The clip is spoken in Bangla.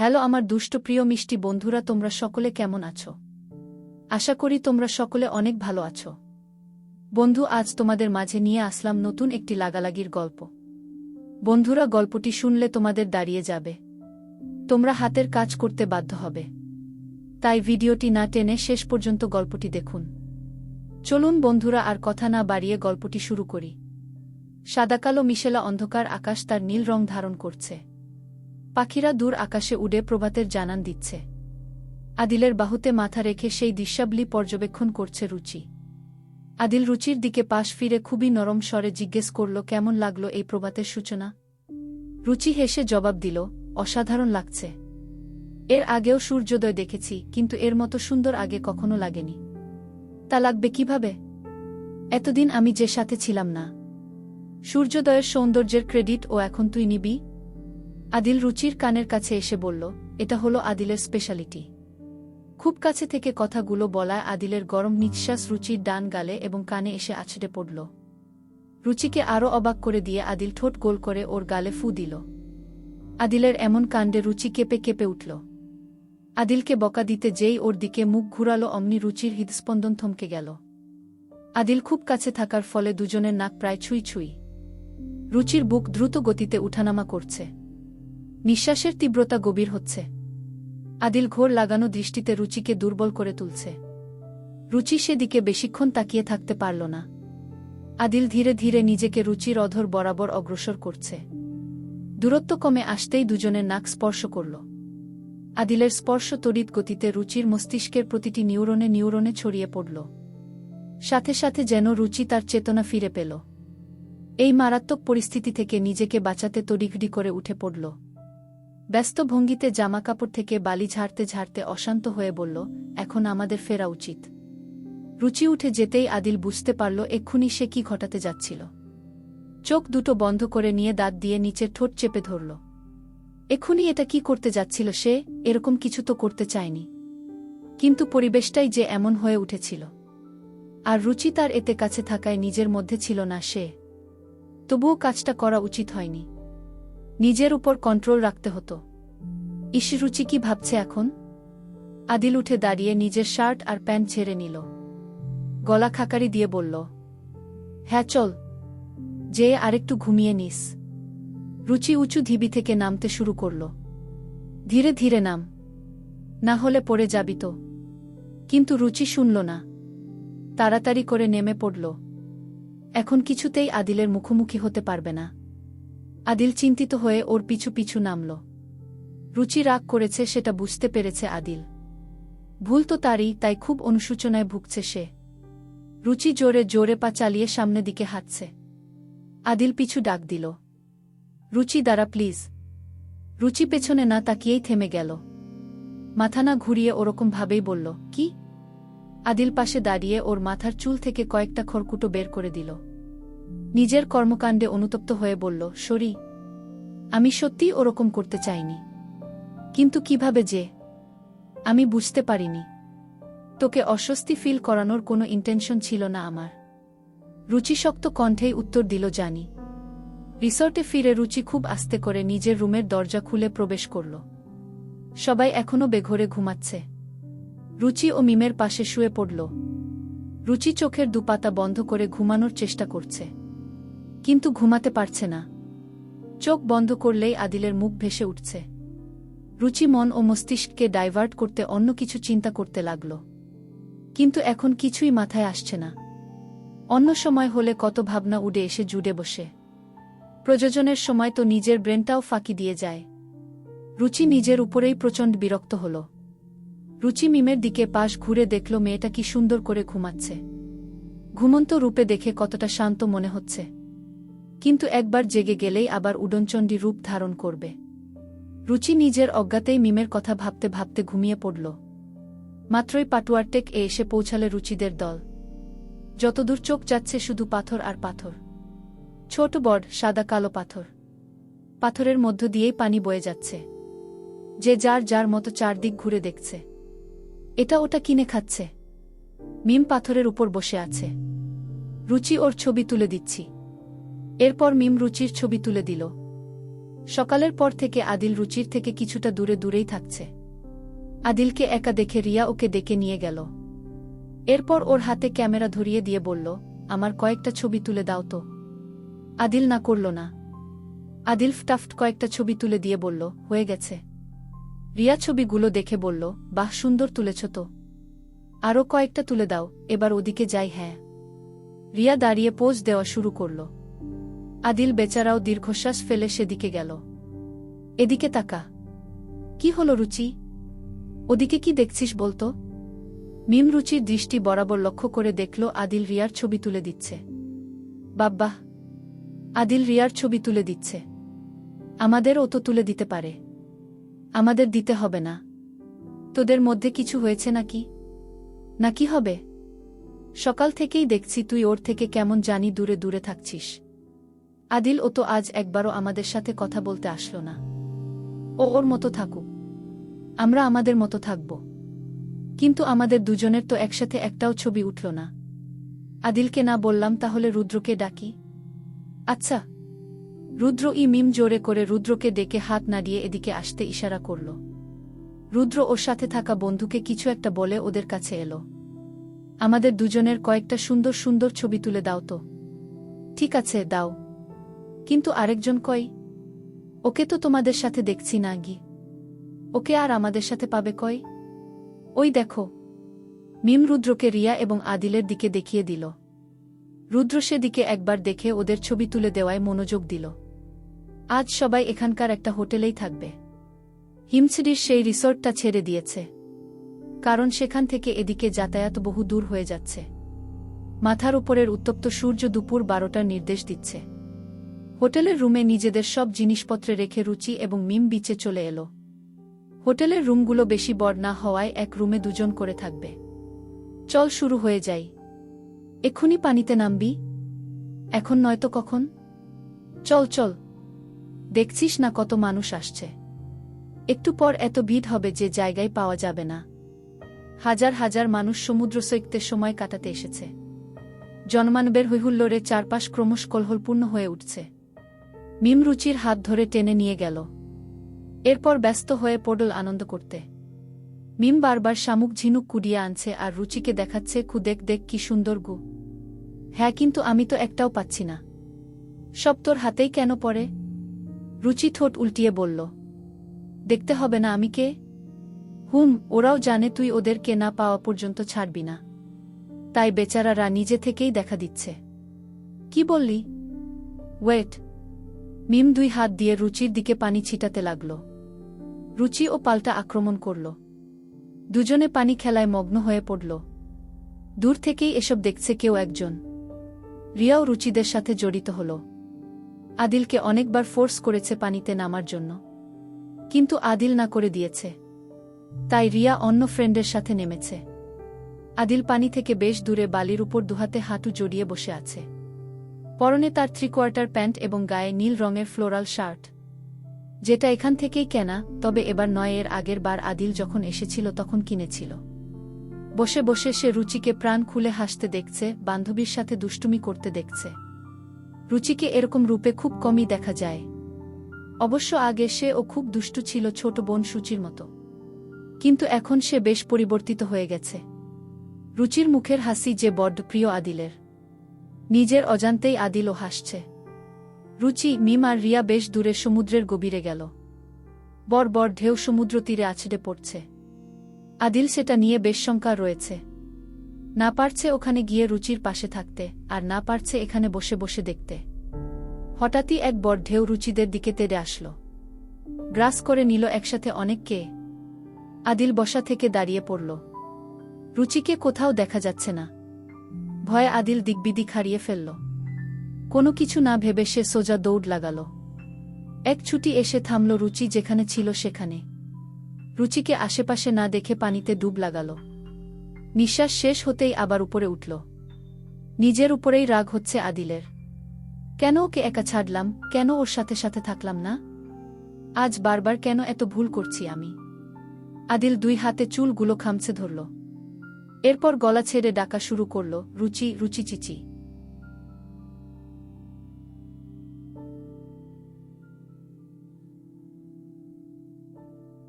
হ্যালো আমার দুষ্ট প্রিয় মিষ্টি বন্ধুরা, তোমরা সকলে কেমন আছো? আশা করি তোমরা সকলে অনেক ভালো আছো। বন্ধু, আজ তোমাদের মাঝে নিয়ে আসলাম নতুন একটি লাগালাগির গল্প। বন্ধুরা, গল্পটি শুনলে তোমাদের দাঁড়িয়ে যাবে। তোমরা হাতের কাজ করতে বাধ্য হবে। তাই ভিডিওটি না টেনে শেষ পর্যন্ত গল্পটি দেখুন। চলুন বন্ধুরা, আর কথা না বাড়িয়ে গল্পটি শুরু করি। সাদাকালো মিশেলা অন্ধকার আকাশ তার নীল রং ধারণ করছে। পাখিরা দূর আকাশে উড়ে প্রভাতের জানান দিচ্ছে। আদিলের বাহুতে মাথা রেখে সেই দৃশ্যাবলী পর্যবেক্ষণ করছে রুচি। আদিল রুচির দিকে পাশ ফিরে খুবই নরম স্বরে জিজ্ঞেস করল, কেমন লাগল এই প্রভাতের সূচনা? রুচি হেসে জবাব দিল, অসাধারণ লাগছে। এর আগেও সূর্যোদয় দেখেছি, কিন্তু এর মতো সুন্দর আগে কখনো লাগেনি। তা লাগবে কীভাবে? এতদিন আমি যে সাথে ছিলাম না। সূর্যোদয়ের সৌন্দর্যের ক্রেডিট ও এখন তুই নিবি? আদিল রুচির কানের কাছে এসে বলল, এটা হলো আদিলের স্পেশালিটি খুব কাছে থেকে কথাগুলো বলায় আদিলের গরম নিঃশ্বাস রুচির ডান গালে এবং কানে এসে আছড়ে পড়ল। রুচিকে আরও অবাক করে দিয়ে আদিল ঠোঁট গোল করে ওর গালে ফু দিল। আদিলের এমন কাণ্ডে রুচি কেঁপে কেঁপে উঠল। আদিলকে বকা দিতে যেই ওর দিকে মুখ ঘুরালো, অমনি রুচির হৃদস্পন্দন থমকে গেল। আদিল খুব কাছে থাকার ফলে দুজনের নাক প্রায় ছুঁই ছুঁই। রুচির বুক দ্রুত গতিতে উঠানামা করছে। নিঃশ্বাসের তীব্রতা গভীর হচ্ছে। আদিল ঘোর লাগানো দৃষ্টিতে রুচিকে দুর্বল করে তুলছে। রুচি সেদিকে বেশিক্ষণ তাকিয়ে থাকতে পারল না। আদিল ধীরে ধীরে নিজেকে রুচির অধর বরাবর অগ্রসর করছে। দূরত্ব কমে আসতেই দুজনের নাক স্পর্শ করল। আদিলের স্পর্শ তড়িৎ গতিতে রুচির মস্তিষ্কের প্রতিটি নিউরনে নিউরনে ছড়িয়ে পড়ল। সাথে সাথে যেন রুচি তার চেতনা ফিরে পেল। এই মারাত্মক পরিস্থিতি থেকে নিজেকে বাঁচাতে তড়িঘড়ি করে উঠে পড়ল। ব্যস্ত ভঙ্গিতে জামাকাপড় থেকে বালি ঝাড়তে ঝাড়তে অশান্ত হয়ে বলল, এখন আমাদের ফেরা উচিত। রুচি উঠে যেতেই আদিল বুঝতে পারল এক্ষুনি সে কি ঘটাতে যাচ্ছিল। চোখ দুটো বন্ধ করে নিয়ে দাঁত দিয়ে নিচে ঠোঁট চেপে ধরল। এক্ষুনি এটা কি করতে যাচ্ছিল সে? এরকম কিছু তো করতে চায়নি। কিন্তু পরিবেশটাই যে এমন হয়ে উঠেছিল। আর রুচি তার এতে কাছে থাকায় নিজের মধ্যে ছিল না সে। তবুও কাজটা করা উচিত হয়নি। নিজের উপর কন্ট্রোল রাখতে হতো। রুচি কি ভাবছে এখন? আদিল উঠে দাঁড়িয়ে নিজের শার্ট আর প্যান্ট ছেড়ে নিল। গলা খাকারি দিয়ে বলল হ্যাঁ চল। যে আরেকটু ঘুমিয়ে নিস। রুচি উঁচু ধিবি থেকে নামতে শুরু করল। ধীরে ধীরে নাম। না হলে পড়ে যাবি তো। কিন্তু রুচি শুনল না। তাড়াতাড়ি করে নেমে পড়ল। এখন কিছুতেই আদিলের মুখোমুখি হতে পারবে না। আদিল চিন্তিত হয়ে ওর পিছু পিছু নামল। রুচি রাগ করেছে সেটা বুঝতে পেরেছে আদিল। ভুল তো তারই, তাই খুব অনুসূচনায় ভুগছে সে। রুচি জোরে জোরে পা চালিয়ে সামনে দিকে হাঁটছে। আদিল পিছু ডাক দিল। রুচি দ্বারা প্লিজ। রুচি পেছনে না তাকিয়েই থেমে গেল। মাথা না ঘুরিয়ে ওরকম ভাবেই বলল, কি? আদিল পাশে দাঁড়িয়ে ওর মাথার চুল থেকে কয়েকটা খড়কুটো বের করে দিল। নিজের কর্মকাণ্ডে অনুতপ্ত হয়ে বলল সরি আমি সত্যি ওরকম করতে চাইনি। কিন্তু কীভাবে যে? আমি বুঝতে পারিনি। তোকে অস্বস্তি ফিল করানোর কোনো ইন্টেনশন ছিল না আমার। রুচিশক্ত কণ্ঠেই উত্তর দিল, জানি। রিসর্টে ফিরে রুচি খুব আস্তে করে নিজের রুমের দরজা খুলে প্রবেশ করল। সবাই এখনও বেঘরে ঘুমাচ্ছে। রুচি ও মিমের পাশে শুয়ে পড়ল। রুচি চোখের দুপাতা বন্ধ করে ঘুমানোর চেষ্টা করছে। কিন্তু ঘুমাতে পারছে না। চোখ বন্ধ করলেই আদিলের মুখ ভেসে উঠছে। রুচি মন ও মস্তিষ্ককে ডাইভার্ট করতে অন্য কিছু চিন্তা করতে লাগল। কিন্তু এখন কিছুই মাথায় আসছে না। অন্য সময় হলে কত ভাবনা উড়ে এসে জুড়ে বসে। প্রযোজনের সময় তো নিজের ব্রেনটাও ফাঁকি দিয়ে যায়। রুচি নিজের উপরেই প্রচণ্ড বিরক্ত হল। রুচি মিমের দিকে পাশ ঘুরে দেখল মেয়েটা কি সুন্দর করে ঘুমাচ্ছে। ঘুমন্ত রূপে দেখে কতটা শান্ত মনে হচ্ছে। কিন্তু একবার জেগে গেলেই আবার উডনচণ্ডী রূপ ধারণ করবে। রুচি নিজের অজ্ঞাতেই মিমের কথা ভাবতে ভাবতে ঘুমিয়ে পড়ল। মাত্রই পাটুয়ারটেক এ এসে পৌঁছালে রুচিদের দল। যতদূর চোখ যাচ্ছে শুধু পাথর আর পাথর। ছোট বড়, সাদা, কালো পাথর। পাথরের মধ্য দিয়েই পানি বয়ে যাচ্ছে। যে যার যার মতো চারদিক ঘুরে দেখছে। এটা ওটা কিনে খাচ্ছে। মিম পাথরের উপর বসে আছে। রুচি ওর ছবি তুলে দিচ্ছি। এরপর মিম রুচির ছবি তুলে দিল। সকালের পর থেকে আদিল রুচির থেকে কিছুটা দূরে দূরেই থাকছে। আদিলকে একা দেখে রিয়া ওকে ডেকে নিয়ে গেল। এরপর ওর হাতে ক্যামেরা ধরিয়ে দিয়ে বলল, আমার কয়েকটা ছবি তুলে দাও তো। আদিল না করল না। আদিল ফটাফট কয়েকটা ছবি তুলে দিয়ে বলল, হয়ে গেছে। রিয়া ছবিগুলো দেখে বলল, বাহ, সুন্দর তুলেছ তো। আরও কয়েকটা তুলে দাও, এবার ওদিকে যাই হ্যাঁ। রিয়া দাঁড়িয়ে পোজ দেওয়া শুরু করল। আদিল বেচারাও দীর্ঘশ্বাস ফেলে সেদিকে গেল। এদিকে তাকা। কি হলো রুচি? ওদিকে কি দেখছিস বলতো? মিম রুচির দৃষ্টি বরাবর লক্ষ্য করে দেখল আদিল রিয়ার ছবি তুলে দিচ্ছে। বাব্বাহ আদিল রিয়ার ছবি তুলে দিচ্ছে। আমাদের ও তো তুলে দিতে পারে। আমাদের দিতে হবে না। তোদের মধ্যে কিছু হয়েছে নাকি? নাকি হবে? সকাল থেকেই দেখছি তুই ওর থেকে কেমন জানি দূরে দূরে থাকছিস। আদিল ও তো আজ একবারও আমাদের সাথে কথা বলতে আসলো না। ও ওর মতো থাকুক। আমরা আমাদের মতো থাকব। কিন্তু আমাদের দুজনের তো একসাথে একটাও ছবি উঠল না। আদিলকে না বললাম তাহলে রুদ্রকে ডাকি? আচ্ছা। রুদ্র ই মিম জোরে করে রুদ্রকে ডেকে হাত নাড়িয়ে এদিকে আসতে ইশারা করল। রুদ্র ওর সাথে থাকা বন্ধুকে কিছু একটা বলে ওদের কাছে এলো। আমাদের দুজনের কয়েকটা সুন্দর সুন্দর ছবি তুলে দাও তো। ঠিক আছে, দাও। কিন্তু আরেকজন কই? ওকে তো তোমাদের সাথে দেখছি না গি ওকে আর আমাদের সাথে পাবে কই? ওই দেখো। মিম রুদ্রকে রিয়া এবং আদিলের দিকে দেখিয়ে দিল। রুদ্র সেদিকে একবার দেখে ওদের ছবি তুলে দেওয়ায় মনোযোগ দিল। আজ সবাই এখানকার একটা হোটেলেই থাকবে। হিমছিডির সেই রিসোর্টটা ছেড়ে দিয়েছে। কারণ সেখান থেকে এদিকে যাতায়াত বহু দূর হয়ে যাচ্ছে। মাথার উপরের উত্তপ্ত সূর্য দুপুর বারোটার নির্দেশ দিচ্ছে। হোটেলের রুমে নিজেদের সব জিনিসপত্রে রেখে রুচি এবং মিম বিচে চলে এলো। হোটেলের রুমগুলো বেশি বড় না হওয়ায় এক রুমে দুজন করে থাকবে। চল শুরু হয়ে যাই। এক্ষুনি পানিতে নামবি। এখন নয়তো কখন? চল চল। দেখছিস না কত মানুষ আসছে। একটু পর এত ভিড় হবে যে জায়গায় পাওয়া যাবে না। হাজার হাজার মানুষ সমুদ্র সৈকতের সময় কাটাতে এসেছে। জনমানবের হৈহুল্লোরে চারপাশ ক্রমশ কলহলপূর্ণ হয়ে উঠছে। মিম রুচির হাত ধরে টেনে নিয়ে গেল। এরপর ব্যস্ত হয়ে পড়ল আনন্দ করতে। মিম বারবার শামুক ঝিনুক কুড়িয়ে আনছে আর রুচিকে দেখাচ্ছে খু দেখ দেখ কি সুন্দর গু। হ্যাঁ কিন্তু আমি তো একটাও পাচ্ছি না। সব তোর হাতেই কেন পড়ে? রুচি ঠোঁট উল্টিয়ে বলল, দেখতে হবে না আমি কে? হুম, ওরাও জানে তুই ওদেরকে না পাওয়া পর্যন্ত ছাড়বি না। তাই বেচারারা নিজে থেকেই দেখা দিচ্ছে। কি বললি? ওয়েট মিম দুই হাত দিয়ে রুচির দিকে পানি ছিটাতে লাগল। রুচি ও পাল্টা আক্রমণ করল। দুজনে পানি খেলায় মগ্ন হয়ে পড়ল। দূর থেকেই এসব দেখছে কেউ একজন। রিয়াও রুচিদের সাথে জড়িত হল। আদিলকে অনেকবার ফোর্স করেছে পানিতে নামার জন্য। কিন্তু আদিল না করে দিয়েছে। তাই রিয়া অন্য ফ্রেন্ডের সাথে নেমেছে। আদিল পানি থেকে বেশ দূরে বালির উপর দুহাতে হাঁটু জড়িয়ে বসে আছে। পরনে তার থ্রি কোয়ার্টার প্যান্ট এবং গায়ে নীল রঙের ফ্লোরাল শার্ট যেটা এখান থেকেই কেনা, তবে এবার নয়, এর আগের বার আদিল যখন এসেছিল তখন কিনেছিল। বসে বসে সে রুচিকে প্রাণ খুলে হাসতে দেখছে, বান্ধবীর সাথে দুষ্টুমি করতে দেখছে। রুচিকে এরকম রূপে খুব কমই দেখা যায়। অবশ্য আগে সে ও খুব দুষ্টু ছিল ছোট বোন সূচির মতো। কিন্তু এখন সে বেশ পরিবর্তিত হয়ে গেছে। রুচির মুখের হাসি যে বড্ড প্রিয় আদিলের। নিজের অজান্তেই আদিলও হাসছে। রুচি, মিম আর রিয়া বেশ দূরে সমুদ্রের গভীরে গেল। বর বর ঢেউ সমুদ্র তীরে আছড়ে পড়ছে। আদিল সেটা নিয়ে বেশ শঙ্কা রয়েছে। না পারছে ওখানে গিয়ে রুচির পাশে থাকতে, আর না পারছে এখানে বসে বসে দেখতে। হঠাৎই এক বর ঢেউ রুচিদের দিকে তেড়ে আসল। গ্রাস করে নিল একসাথে অনেককে। আদিল বসা থেকে দাঁড়িয়ে পড়ল। রুচিকে কোথাও দেখা যাচ্ছে না। ভয়ে আদিল দিকবিদিক হারিয়ে ফেলল। কোনো কিছু না ভেবে সে সোজা দৌড় লাগাল। এক ছুটি এসে থামল রুচি যেখানে ছিল সেখানে। রুচিকে আশেপাশে না দেখে পানিতে ডুব লাগাল। নিঃশ্বাস শেষ হতেই আবার উপরে উঠল। নিজের উপরেই রাগ হচ্ছে আদিলের। কেন ওকে একা ছাড়লাম? কেন ওর সাথে সাথে থাকলাম না? আজ বারবার কেন এত ভুল করছি আমি? আদিল দুই হাতে চুলগুলো খামছে ধরল। এরপর গলা ছেড়ে ডাকা শুরু করল রুচি রুচি চিচি।